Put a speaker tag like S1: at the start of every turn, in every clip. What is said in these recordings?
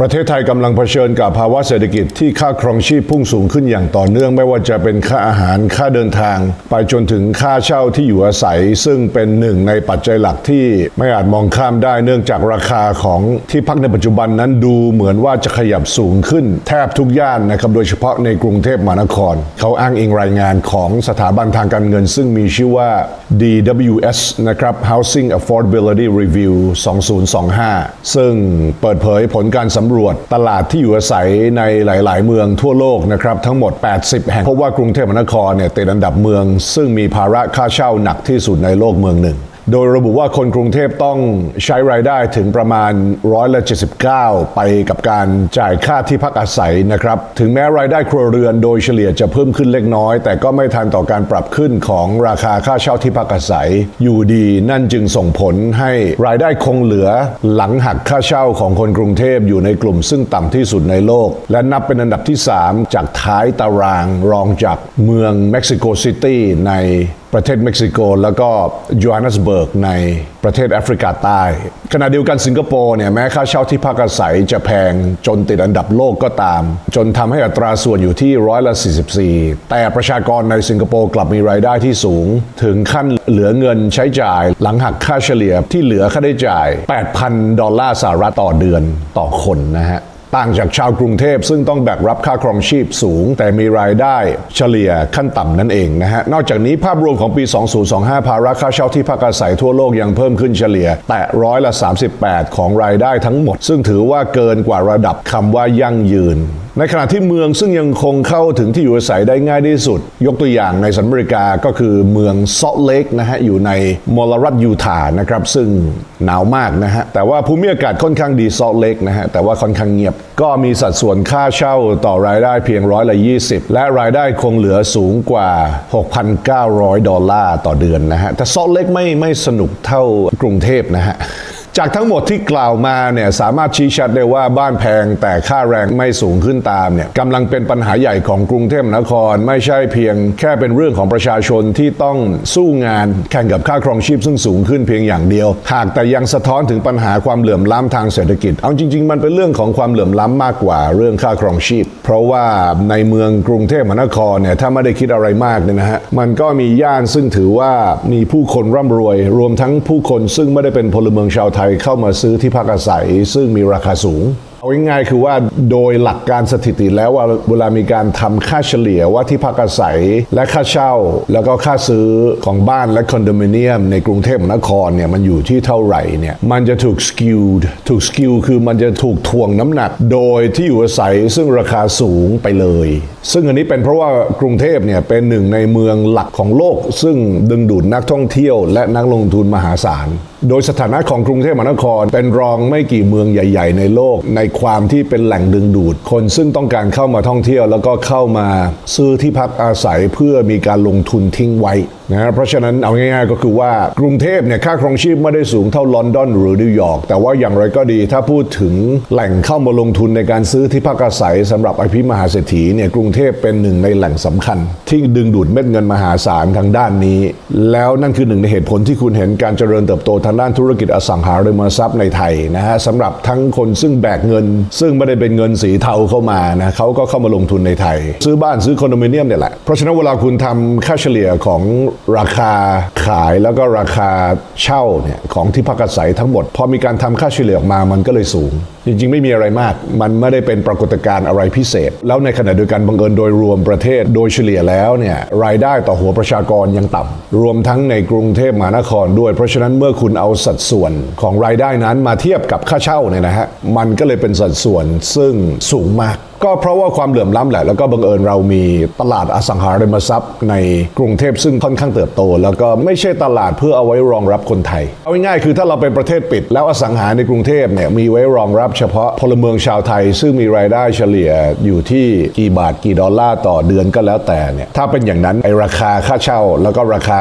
S1: ประเทศไทยกำลังเผชิญกับภาวะเศรษฐกิจที่ค่าครองชีพพุ่งสูงขึ้นอย่างต่อเนื่องไม่ว่าจะเป็นค่าอาหารค่าเดินทาง ไปจนถึงค่าเช่าที่อยู่อาศัย ซึ่งเป็นหนึ่งในปัจจัยหลักที่ไม่อาจมองข้ามได้เนื่องจากราคาของที่พักในปัจจุบันนั้นดูเหมือนว่าจะขยับสูงขึ้น แทบทุกย่านนะครับโดยเฉพาะในกรุงเทพมหานคร เขาอ้างอิงรายงานของสถาบันทางการเงิน ซึ่งมีชื่อว่า DWS นะครับ Housing Affordability Review 2025 ซึ่งเปิดเผยผลการสำำรวจตลาดที่อยู่อาศัยในหลาย ๆ เมืองทั่วโลกนะครับทั้งหมด 80 แห่งพบว่ากรุงเทพมหานครเนี่ยติดอันดับเมือง ซึ่งมีภาระค่าเช่าหนักที่สุดในโลกเมืองหนึ่ง โดยระบุว่าคนกรุงเทพต้องใช้รายได้ถึงประมาณร้อยละ79 ไปกับการจ่ายค่าที่พักอาศัยนะครับ ถึงแม้รายได้ครัวเรือนโดยเฉลี่ยจะเพิ่มขึ้นเล็กน้อย แต่ก็ไม่ทันต่อการปรับขึ้นของราคาค่าเช่าที่พักอาศัย อยู่ดีนั่นจึงส่งผลให้รายได้คงเหลือหลังหักค่าเช่าของคนกรุงเทพอยู่ในกลุ่มซึ่งต่ำที่สุดในโลก และนับเป็นอันดับที่ 3 จากท้ายตารางรองจากเมืองเม็กซิโกซิตี้ใน ประเทศเม็กซิโก แล้วก็ยฮันเนสเบิร์กในประเทศแอฟริกาใต้ ขณะเดียวกันสิงคโปร์เนี่ยแม้ค่าเช่าที่พักอาศัยจะแพงจนติดอันดับโลกก็ตาม จนทำให้อัตราส่วนอยู่ที่ร้อยละ 44 แต่ประชากรในสิงคโปร์กลับมีรายได้ที่สูง ถึงขั้นเหลือเงินใช้จ่าย หลังหักค่าเฉลี่ยที่เหลือค่าได้จ่าย 8,000 ดอลลาร์สหรัฐต่อเดือนต่อคนนะฮะ ต่างจากชาวกรุงเทพซึ่งต้องแบกรับค่าครองชีพสูง แต่มีรายได้เฉลี่ยขั้นต่ำนั่นเองนะฮะ นอกจากนี้ภาพรวมของปี 2025 ภาระค่าเช่าที่พักอาศัยทั่วโลกยังเพิ่มขึ้นเฉลี่ย แตะร้อยละ 38 ของรายได้ทั้งหมด ซึ่งถือว่าเกินกว่าระดับคำว่ายั่งยืน ในขณะที่เมืองซึ่งยังคงเข้าถึงที่อยู่อาศัยได้ง่ายที่สุด ยกตัวอย่างในสหรัฐอเมริกาก็คือเมืองซอลเลกนะฮะ อยู่ในมลรัฐยูทาห์นะครับ ซึ่งหนาวมากนะฮะ แต่ว่าภูมิอากาศค่อนข้างดีซอลเลกนะฮะ แต่ว่าค่อนข้างเงียบ ก็มีสัดส่วนค่าเช่าต่อรายได้เพียงร้อยละ20 และรายได้คงเหลือสูงกว่า 6,900 ดอลลาร์ต่อเดือนนะฮะแต่ซอลเลกไม่ไม่สนุกเท่ากรุงเทพนะฮะ จากทั้งหมดที่กล่าวมาเนี่ยสามารถชี้ชัดได้ว่าบ้านแพงแต่ค่าแรงไม่สูงขึ้นตามเนี่ยกำลังเป็นปัญหาใหญ่ของกรุงเทพมหานคร ไม่ใช่เพียงแค่เป็นเรื่องของประชาชนที่ต้องสู้งานแข่งกับค่าครองชีพซึ่งสูงขึ้นเพียงอย่างเดียว หากแต่ยังสะท้อนถึงปัญหาความเหลื่อมล้ำทางเศรษฐกิจ เอาจริง ๆ มันเป็นเรื่องของความเหลื่อมล้ำมากกว่าเรื่องค่าครองชีพ เพราะว่าในเมืองกรุงเทพมหานครเนี่ยถ้าไม่ได้คิดอะไรมากเนี่ยนะฮะมันก็มีย่านซึ่งถือว่ามีผู้คนร่ำรวย รวมทั้งผู้คนซึ่งไม่ได้เป็นพลเมืองชาวไทยเข้ามาซื้อที่พักอาศัย ซึ่งมีราคาสูง เอาง่ายๆคือว่าโดยหลักการสถิติแล้วว่าเวลามีการทำค่าเฉลี่ยว่าที่พักอาศัยและค่าเช่า แล้วก็ค่าซื้อของบ้านและคอนโดมิเนียม ในกรุงเทพมหานครเนี่ยมันอยู่ที่เท่าไหร่เนี่ยมันจะถูกสกิลถูกสกิลคือมันจะถูกทวงน้ำหนัก โดยที่อยู่อาศัยซึ่งราคาสูงไปเลย ซึ่งอันนี้เป็นเพราะว่ากรุงเทพเนี่ยเป็นหนึ่งในเมืองหลักของโลก ซึ่งดึงดูดนักท่องเที่ยว และนักลงทุนมหาศาล โดยสถานะของกรุงเทพมหานคร เป็นรองไม่กี่เมืองใหญ่ ๆ ในโลก ในความที่เป็นแหล่งดึงดูด คนซึ่งต้องการเข้ามาท่องเที่ยว แล้วก็เข้ามาซื้อที่พักอาศัยเพื่อมีการลงทุนทิ้งไว้นะเพราะฉะนั้นเอาง่ายๆก็คือว่ากรุงเทพเนี่ยค่าครองชีพไม่ได้สูงเท่าลอนดอนหรือนิวยอร์กแต่ว่าอย่างไรก็ดีถ้าพูดถึงแหล่งเข้ามาลงทุนในการซื้อที่พักอาศัยสำหรับอภิมหาเศรษฐีเนี่ยกรุงเทพเป็นหนึ่งในแหล่งสำคัญ ที่ดึงดูดเม็ดเงินมหาศาลทางด้านนี้ แล้วนั่นคือหนึ่งในเหตุผลที่คุณเห็นการเจริญเติบโตทางด้านธุรกิจอสังหาริมทรัพย์ในไทยนะฮะสำหรับทั้งคนซึ่งแบกเงิน ซึ่งไม่ได้เป็นเงินสีเทาเข้ามานะเขาก็เข้ามาลงทุนในไทย ซื้อบ้านซื้อคอนโดมิเนียมเนี่ยแหละเพราะฉะนั้นเวลาคุณทำค่าเฉลี่ยของราคาขายแล้วก็ราคาเช่าเนี่ยของที่พักอาศัยทั้งหมด พอมีการทำค่าเฉลี่ยออกมามันก็เลยสูง จริง ๆ ไม่มีอะไรมาก มันไม่ได้เป็นปรากฏการณ์อะไรพิเศษ แล้วในขณะเดียวกันบังเอิญโดยรวมประเทศโดยเฉลี่ยแล้วเนี่ยรายได้ต่อหัวประชากรยังต่ำรวมทั้งในกรุงเทพมหานครด้วย เพราะฉะนั้นเมื่อคุณเอาสัดส่วนของรายได้นั้นมาเทียบกับค่าเช่าเนี่ยนะฮะมันก็เลยเป็นสัดส่วนซึ่งสูงมาก ก็เพราะว่าความเหลื่อมล้ำแหละ แล้วก็บังเอิญเรามีตลาดอสังหาริมทรัพย์ ในกรุงเทพซึ่งค่อนข้างเติบโต แล้วก็ไม่ใช่ตลาดเพื่อเอาไว้รองรับคนไทย เอาง่ายๆคือถ้าเราเป็นประเทศปิด แล้วอสังหาในกรุงเทพเนี่ยมีไว้รองรับเฉพาะพลเมืองชาวไทย ซึ่งมีรายได้เฉลี่ยอยู่ที่กี่บาทกี่ดอลลาร์ต่อเดือนก็แล้วแต่เนี่ยถ้าเป็นอย่างนั้นไอราคาค่าเช่า แล้วก็ราคา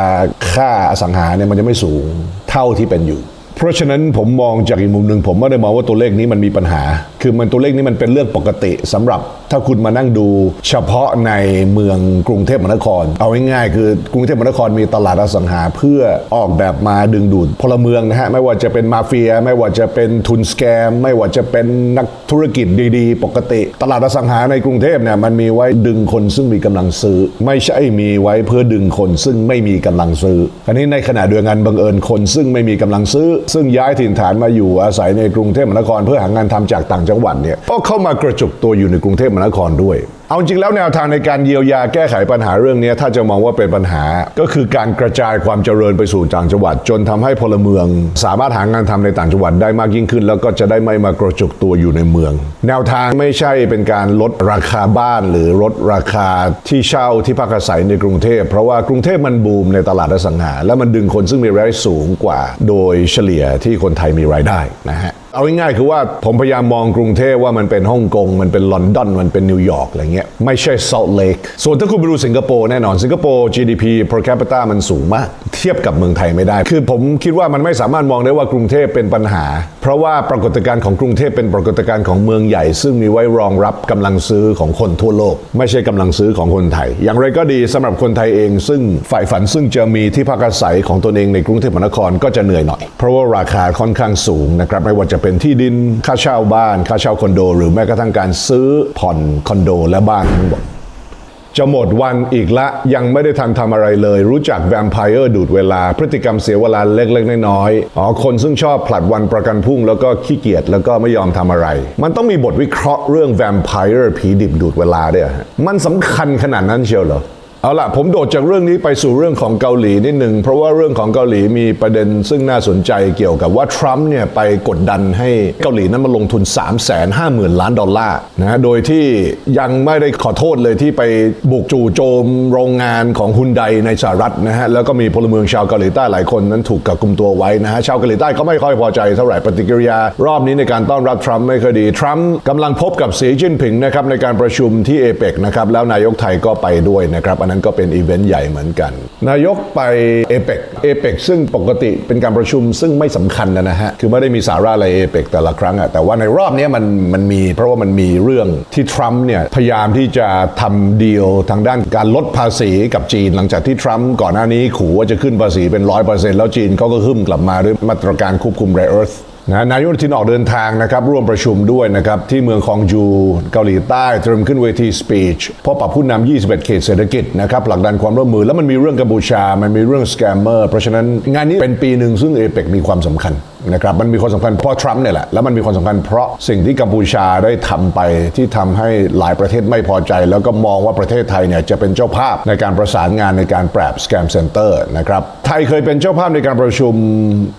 S1: ค่าอสังหาเนี่ยมันจะไม่สูงเท่าที่เป็นอยู่ เพราะฉะนั้นผมมองจากอีกมุมหนึ่งผมไม่ได้มองว่าตัวเลขนี้มันมีปัญหา คือมันตัวเลขนี้มันเป็นเรื่องปกติสำหรับถ้าคุณมานั่งดูเฉพาะในเมืองกรุงเทพมหานคร เอาง่ายๆคือกรุงเทพมหานครมีตลาดอสังหาเพื่อออกแบบมาดึงดูดพลเมืองนะฮะไม่ว่าจะเป็นมาเฟีย ไม่ว่าจะเป็นทุนสแกม ไม่ว่าจะเป็นนักธุรกิจดีๆ ปกติ ตลาดอสังหาในกรุงเทพเนี่ยมันมีไว้ดึงคนซึ่งมีกำลังซื้อ ไม่ใช่มีไว้เพื่อดึงคนซึ่งไม่มีกำลังซื้ออันนี้ในขณะเดียวกันบังเอิญคนซึ่งไม่มีกำลังซื้อ ซึ่งย้ายถิ่นฐานมาอยู่อาศัยในกรุงเทพมหานครเพื่อหางานทำจากต่างจังังหวัดเนี่ยก็เข้ามากระจุกตัวอยู่ในกรุงเทพมหานครด้วยเอาจริงแล้วแนวทางในการเยียวยาแก้ไขปัญหาเรื่องนี้ถ้าจะมองว่าเป็นปัญหา ก็คือการกระจายความเจริญไปสู่ต่างจังหวัด จนทำให้พลเมือง สามารถหางานทำในต่างจังหวัดได้มากยิ่งขึ้น แล้วก็จะได้ไม่มากระจุกตัวอยู่ในเมือง แนวทางไม่ใช่เป็นการลดราคาบ้าน หรือลดราคาที่เช่าที่พักอาศัยในกรุงเทพเพราะว่ากรุงเทพมันบูมในตลาดอสังหา แล้วมันดึงคนซึ่งมีรายได้สูงกว่า โดยเฉลี่ยที่คนไทยมีรายได้นะฮะเอาง่ายๆคือว่าผมพยายามมองกรุงเทพว่ามันเป็นฮ่องกงมันเป็นลอนดอนมันเป็นนิวยอร์กอะไรเงี้ยไม่ใช่ Salt Lake ส่วนถ้าคุณไปดูสิงคโปร์แน่นอนสิงคโปร์ GDP per capita มันสูงมาก เทียบกับเมืองไทยไม่ได้ คือผมคิดว่ามันไม่สามารถมองได้ว่ากรุงเทพเป็นปัญหา เพราะว่าปรากฏการณ์ของกรุงเทพเป็นปรากฏการณ์ของเมืองใหญ่ ซึ่งมีไว้รองรับกำลังซื้อของคนทั่วโลก ไม่ใช่กำลังซื้อของคนไทย อย่างไรก็ดีสำหรับคนไทยเอง ซึ่งฝ่ายฝันซึ่งจะมีที่พักอาศัยของตนเองในกรุงเทพมหานครก็จะเหนื่อยหน่อย เพราะว่าราคาค่อนข้างสูงนะครับไม่ว่าจะเป็นที่ดินค่าเช่าบ้าน ค่าเช่าคอนโด หรือแม้กระทั่งการซื้อผ่อนคอนโดและบ้านทั้งหมดจะหมดวันอีกละยังไม่ได้ทันทำอะไรเลย รู้จักแวมไพร์ดูดเวลา พฤติกรรมเสียเวลาเล็กๆน้อยๆอ๋อคนซึ่งชอบผลัดวันประกันพรุ่งแล้วก็ขี้เกียจแล้วก็ไม่ยอมทำอะไร มันต้องมีบทวิเคราะห์เรื่องแวมไพร์ผีดิบดูดเวลาด้วยมันสำคัญขนาดนั้นเชียวเหรอ เอาล่ะ ผมโดดจากเรื่องนี้ไปสู่เรื่องของเกาหลีนิดหนึ่งเพราะว่าเรื่องของเกาหลีมีประเด็นซึ่งน่าสนใจเกี่ยวกับว่าทรัมป์เนี่ยไปกดดันให้เกาหลีนั้นมาลงทุน 3 5 0 0 0 0 ล้านดอลลาร์นะฮะโดยที่ยังไม่ได้ขอโทษเลยที่ไปบุกจู่โจมโรงงานของฮุนไดในสหรัฐนะฮะแล้วก็มีพลเมืองชาวเกาหลีใต้หลายคนนั้นถูกกักกุมตัวไว้นะฮะชาวเกาหลีใต้ก็ไม่ค่อยพอใจเท่าไหร่ปฏิกิริยารอบนี้ในการต้อนรับทรัมป์ไม่ค่อยดีทรัมป์กำลังพบกับสีจิ้นผิงนะครับในการประชุมที่เอเปกนะครับแล้วนายกไทยก็ไปด้วยนะครับนั้นก็เป็นอีเวนต์ใหญ่เหมือนกัน นายกไปเอเปกเอเปกซึ่งปกติเป็นการประชุมซึ่งไม่สำคัญนะนะฮะ คือไม่ได้มีสาระอะไรเอเปกแต่ละครั้งอะแต่ว่าในรอบนี้มันมันมี เพราะว่ามันมีเรื่องที่ทรัมป์เนี่ยพยายามที่จะทำดีลทางด้านการลดภาษีกับจีน หลังจากที่ทรัมป์ก่อนหน้านี้ขู่ว่าจะขึ้นภาษีเป็นร้อยเปอร์เซ็นต์แล้วจีนเขาก็ขึ้นกลับมาด้วยมาตรการควบคุม rare earth นะนายกอนุทินออกเดินทางนะครับร่วมประชุมด้วยนะครับที่เมืองคองจูเกาหลีใต้เตรียมขึ้นเวทีสปีชพบปะผู้นำ 21 เขตเศรษฐกิจนะครับผลักดันความร่วมมือแล้วมันมีเรื่องกัมพูชา มันมีเรื่องสแกมเมอร์เพราะฉะนั้นงานนี้เป็นปีหนึ่งซึ่งเอเปกมีความสำคัญ นะครับมันมีความสำคัญเพราะทรัมป์เนี่ยแหละแล้วมันมีความสำคัญเพราะสิ่งที่กัมพูชาได้ทำไปที่ทำให้หลายประเทศไม่พอใจ แล้วก็มองว่าประเทศไทยเนี่ยจะเป็นเจ้าภาพในการประสานงานในการปราบสแกมเซ็นเตอร์นะครับไทยเคยเป็นเจ้าภาพในการประชุม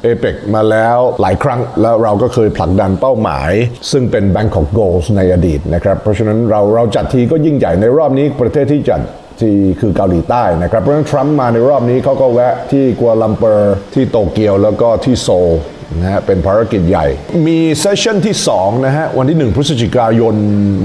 S1: เอเปกมาแล้วหลายครั้ง แล้วเราก็เคยผลักดันเป้าหมาย ซึ่งเป็น Bangkok Goals ในอดีตนะครับเพราะฉะนั้นเราเราจัดทีก็ยิ่งใหญ่ในรอบนี้ประเทศที่จัดที่คือเกาหลีใต้นะครับเพราะฉะนั้นทรัมป์มาในรอบนี้เขาก็แวะที่กัวลัมเปอร์ที่โตเกียวแล้วก็ที่โซล นะฮะเป็นภารกิจใหญ่ มีเซสชั่นที่ 2 นะฮะ วันที่ 1 พฤศจิกายน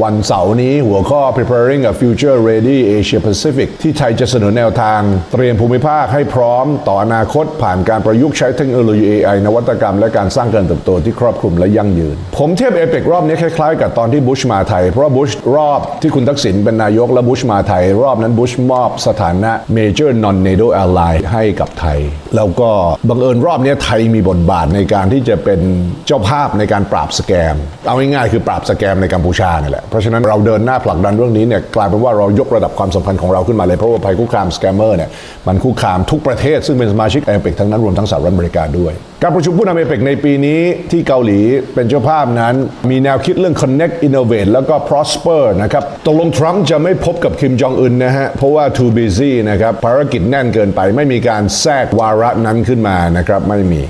S1: วันเสาร์นี้ หัวข้อ preparing a future ready Asia Pacific ที่ไทยจะเสนอแนวทาง เตรียมภูมิภาคให้พร้อมต่ออนาคต ผ่านการประยุกต์ใช้เทคโนโลยี AI นวัตกรรม และการสร้างการเติบโตที่ครอบคลุมและยั่งยืน ผมเทียบเอเปกรอบนี้คล้ายๆ กับตอนที่บุชมาไทย เพราะว่าบุชรอบที่คุณทักษิณเป็นนายกและบุชมาไทย รอบนั้นบุชมอบสถานะ Major Non-NATO Ally ให้กับไทย แล้วก็บังเอิญรอบนี้ไทยมีบทบาทในการการที่จะเป็นเจ้าภาพในการปราบสแกม เอาง่ายๆคือปราบสแกมในกัมพูชาเนี่ยแหละ เพราะฉะนั้นเราเดินหน้าผลักดันเรื่องนี้เนี่ยกลายเป็นว่าเรายกระดับความสำคัญของเราขึ้นมาเลย เพราะว่าภัยคุกคามสแกมเมอร์เนี่ยมันคุกคามทุกประเทศซึ่งเป็นสมาชิกเอเปกทั้งนั้นรวมทั้งสหรัฐอเมริกาด้วย การประชุมผู้นำเอเปกในปีนี้ที่เกาหลีเป็นเจ้าภาพนั้น มีแนวคิดเรื่อง connect innovate แล้วก็ prosper นะครับตกลงทรัมป์จะไม่พบกับคิมจองอึนนะฮะเพราะว่า too busy นะครับภารกิจแน่นเกินไปไม่มีการแทรกวาระนั้นขึ้นมานะครับไม่มี